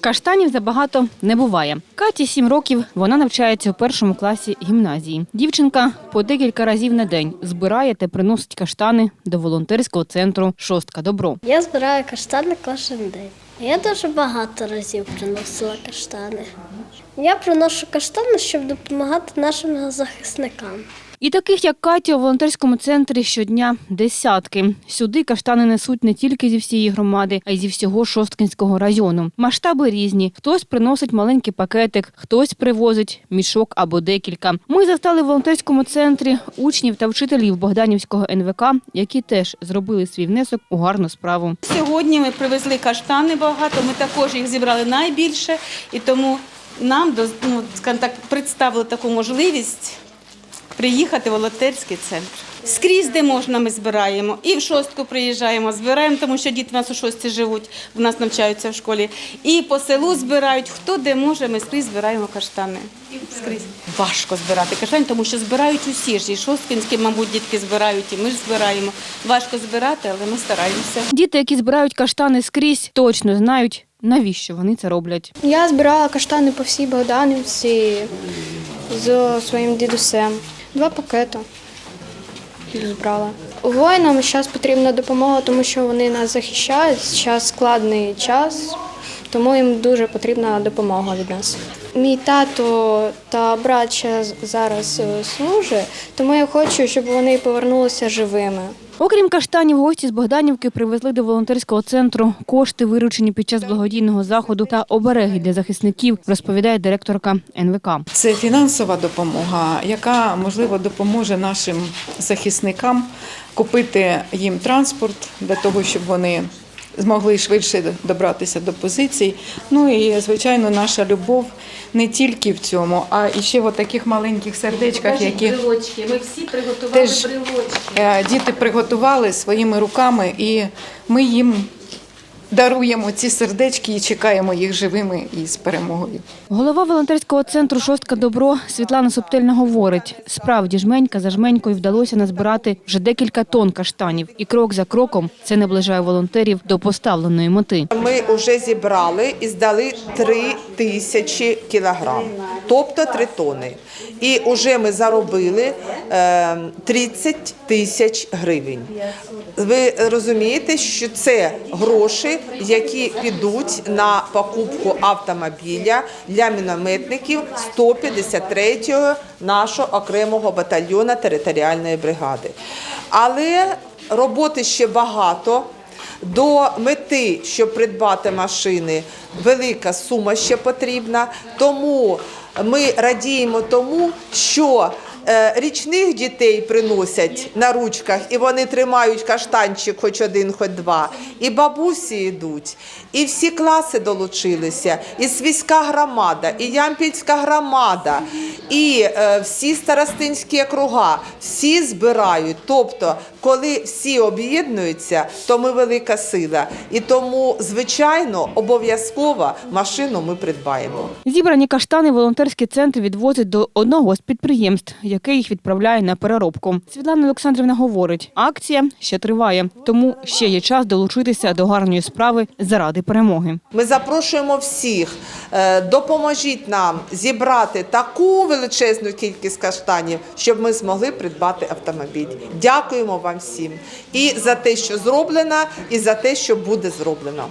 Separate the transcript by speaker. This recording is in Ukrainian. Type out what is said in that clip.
Speaker 1: Каштанів забагато не буває. Каті сім років. Вона навчається у першому класі гімназії. Дівчинка по декілька разів на день збирає та приносить каштани до волонтерського центру Шостка Добро.
Speaker 2: Я збираю каштани кожен день. Я дуже багато разів приносила каштани. Я приношу каштани, щоб допомагати нашим захисникам.
Speaker 1: І таких, як Катя, у волонтерському центрі щодня десятки. Сюди каштани несуть не тільки зі всієї громади, а й зі всього Шосткинського району. Масштаби різні. Хтось приносить маленький пакетик, хтось привозить мішок або декілька. Ми застали в волонтерському центрі учнів та вчителів Богданівського НВК, які теж зробили свій внесок у гарну справу.
Speaker 3: Сьогодні ми привезли каштани багато, ми також їх зібрали найбільше, і тому нам ну, так, представили таку можливість приїхати в волонтерський центр. Скрізь, де можна, ми збираємо. І в шостку приїжджаємо, збираємо, тому що діти в нас у шостці живуть, в нас навчаються в школі. І по селу збирають. Хто де може, ми скрізь збираємо каштани. Скрізь. Важко збирати каштани, тому що збирають усі ж. І шосткінські, мабуть, дітки збирають, і ми ж збираємо. Важко збирати, але ми стараємося.
Speaker 1: Діти, які збирають каштани скрізь, точно знають, навіщо вони це роблять.
Speaker 4: Я збирала каштани по всій Богданівці з своїм дідусем. Два пакети збрала. Воїнам зараз потрібна допомога, тому що вони нас захищають. Зараз складний час, тому їм дуже потрібна допомога від нас. Мій тато та брат ще зараз е, служать, тому я хочу, щоб вони повернулися живими.
Speaker 1: Окрім каштанів, гості з Богданівки привезли до волонтерського центру кошти, виручені під час благодійного заходу та обереги для захисників, розповідає директорка НВК.
Speaker 5: Це фінансова допомога, яка можливо допоможе нашим захисникам купити їм транспорт для того, щоб вони змогли швидше добратися до позицій. Ну і звичайно, наша любов не тільки в цьому, а і ще в таких маленьких сердечках, які
Speaker 3: брелочки. Ми всі приготували
Speaker 5: Теж-
Speaker 3: брелочки.
Speaker 5: е, діти приготували своїми руками, і ми їм даруємо ці сердечки і чекаємо їх живими і з перемогою.
Speaker 1: Голова волонтерського центру Шостка Добро Світлана Суптельна говорить: справді жменька за жменькою вдалося назбирати вже декілька тонн каштанів, і крок за кроком це наближає волонтерів до поставленої мети.
Speaker 6: Ми вже зібрали і здали 3 тисячі кілограм, тобто 3 тони. І вже ми заробили е, 30 тисяч гривень. Ви розумієте, що це гроші, які підуть на покупку автомобіля для мінометників 153-го нашого окремого батальйону територіальної бригади. Але роботи ще багато. До мети, щоб придбати машини, велика сума ще потрібна. Тому ми радіємо тому, що е, річних дітей приносять на ручках, і вони тримають каштанчик, хоч один, хоч два. І бабусі йдуть, і всі класи долучилися, і Свійська громада, і Ямпільська громада, і е, всі старостинські округа, всі збирають. Тобто, коли всі об'єднуються, то ми велика сила. І тому, звичайно, обов'язково машину ми придбаємо.
Speaker 1: Зібрані каштани волонтерський центр відвозить до одного з підприємств, яке їх відправляє на переробку. Світлана Олександрівна говорить, акція ще триває, тому ще є час долучитися до гарної справи заради перемоги.
Speaker 6: Ми запрошуємо всіх, е, допоможіть нам зібрати таку величезну кількість каштанів, щоб ми змогли придбати автомобіль. Дякуємо вам всім і за те, що зроблено, і за те, що буде зроблено.